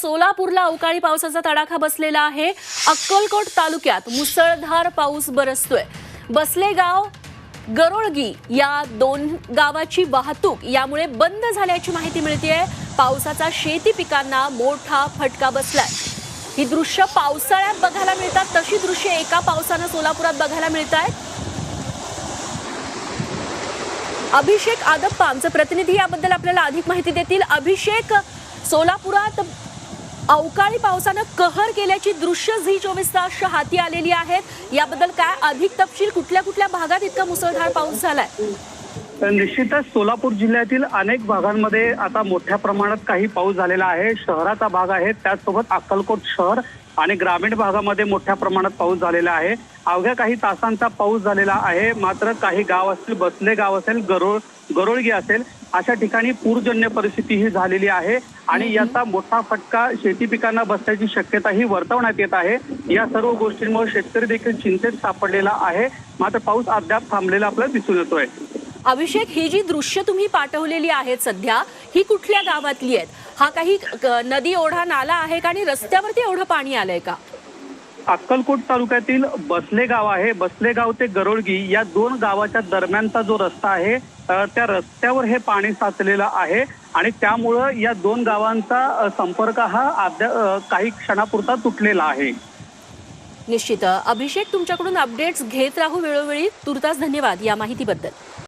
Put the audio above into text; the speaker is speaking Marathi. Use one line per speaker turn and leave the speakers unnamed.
सोलापूरला अवकाळी पावसाचा तडाखा बसलेला आहे. अक्कलकोट तालुक्यात मुसळधार पाऊस बरसतोय. बसले गाव गरोळगी या दोन गावाची वाहतूक यामुळे बंद झाल्याची माहिती मिळते पावसाचा शेती पिकांना मोठा फटका बसलाय. ही दृश्य पावसाळ्यात बघायला मिळतात. तशी दृश्य एका पावसानं सोलापुरात बघायला मिळत आहेत अभिषेक आदप्पा आमचे प्रतिनिधी याबद्दल आपल्याला अधिक माहिती देतील. अभिषेक सोलापुरात अवकाळी पावसानं कहर केल्याची दृश्य झी चोवीस तास हाती आलेली आहेत. याबद्दल काय अधिक तपशील कुठल्या कुठल्या भागात इतका मुसळधार पाऊस झालाय?
तर निश्चितच सोलापूर जिल्ह्यातील अनेक भागांमध्ये आता मोठ्या प्रमाणात काही पाऊस झालेला आहे. शहराचा भाग आहे. त्याचसोबत अक्कलकोट शहर आणि ग्रामीण भागामध्ये मोठ्या प्रमाणात पाऊस झालेला आहे. अवघ्या काही तासांचा पाऊस झालेला आहे. मात्र काही गाव असतील बसले गाव असेल गरोळ गरोळगी असेल अशा ठिकाणी पूरजन्य परिस्थिती ही झालेली आहे. आणि याचा मोठा फटका शेती पिकांना बसण्याची शक्यताही वर्तवण्यात येत आहे. या सर्व गोष्टींमुळे शेतकरी देखील चिंतेत सापडलेला आहे. मात्र पाऊस अद्याप थांबलेला आपल्याला दिसून येतोय.
अभिषेक ही जी दृश्य तुम्ही पाठवलेली आहेत सध्या ही कुठल्या गावातली आहेत? हा काही नदी ओढा नाला आहे का आणि रस्त्यावरती एवढं पाणी आलंय का?
अक्कलकोट तालुक्यातील बसले गाव आहे. बसले गाव ते गरोळगी या दोन गावाच्या दरम्यानचा जो रस्ता आहे त्या रस्त्यावर हे पाणी साचलेलं आहे आणि त्यामुळं या दोन गावांचा संपर्क हा अद्या काही क्षणापुरता तुटलेला आहे.
निश्चित. अभिषेक तुमच्याकडून अपडेट्स घेत राहू वेळोवेळी. तुर्तास धन्यवाद या माहितीबद्दल.